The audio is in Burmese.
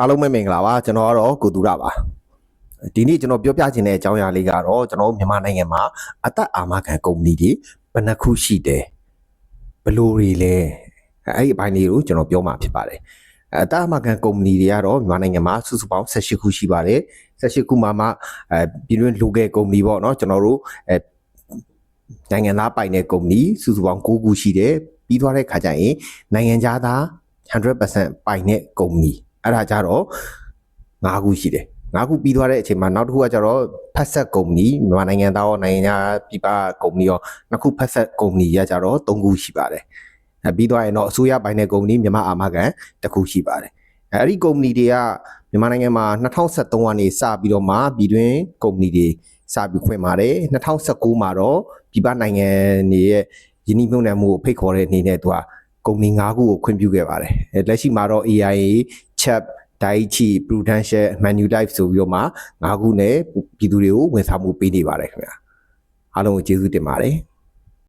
အားလုံးပဲမင်္ဂလာပါကျွန်တော်ကတော့ကိုတူရပါဒီနေ့ကျွန်တော်ပြောပြချင်တဲ့အကြောင်းအရာလေးကတော့ကျွန်တော်တို့မြန်မာနိုင်ငံမှာအသက်အာမခံကုမ္ပဏီတွေဘယ်နှခုရှိတယ်ဘယ်လိုတွေလဲအဲ့ဒီအပိုင်းလေးကိုကျွန်တော်ပြောမှာဖြစ်ပါတယ်အသက်အာမခံကုမ္ပဏီတွေကတော့မြန်မာနိုင်ငံမှာစုစုပေါင်း18ခုရှိပါတယ်18ခုမှာမှအဲပြည်တွင်း local ကုမ္ပဏီပေါ့နော်ကျွန်တော်တို့အဲနိုင်ငံသားပိုင်တဲ့ကုမ္ပဏီစုစုပေါင်း9ခုရှိတယ်ပြီးသွားတဲ့ခါကျရင်နိုင်ငံခြားသား100%ပိုင်တဲ့ကုမ္ပဏီ အဲ့ဒါကြတော့၅ခုရှိတယ်၅ခုပြီးသွားတဲ့အချိန်မှာနောက်တစ်ခုကကြတော့ဖက်ဆက်ကုမ္ပဏီမြန်မာနိုင်ငံသားရောနိုင်ငံခြားပြည်ပကုမ္ပဏီရောနှစ်ခုဖက်ဆက်ကုမ္ပဏီရကြတော့၃ခုရှိပါတယ်အဲပြီးသွားရင်တော့အစိုးရပိုင်တဲ့ကုမ္ပဏီမြန်မာအာမခံတစ်ခုရှိပါတယ်အဲအဲ့ဒီကုမ္ပဏီတွေကမြန်မာနိုင်ငံမှာ2023ကနေစပြီးတော့မှပြည်တွင်းကုမ္ပဏီတွေစပြီးဖွင့်ပါတယ်2019မှာတော့ပြည်ပနိုင်ငံတွေရဲ့ယင်းနှိမ့်နှံမှုကိုဖိတ်ခေါ်တဲ့အနေနဲ့သူကကုမ္ပဏီ၅ခုကိုခွင့်ပြုခဲ့ပါတယ်အဲလက်ရှိမှာတော့ AIA CHAP Daiichi Prudential Manulife ဆိုပြီးတော့မှ၅ခုနဲ့ပြည်သူတွေကိုဝန်ဆောင်မှုပေးနေပါတယ်ခင်ဗျာအားလုံးကိုကျေးဇူးတင်ပါတယ်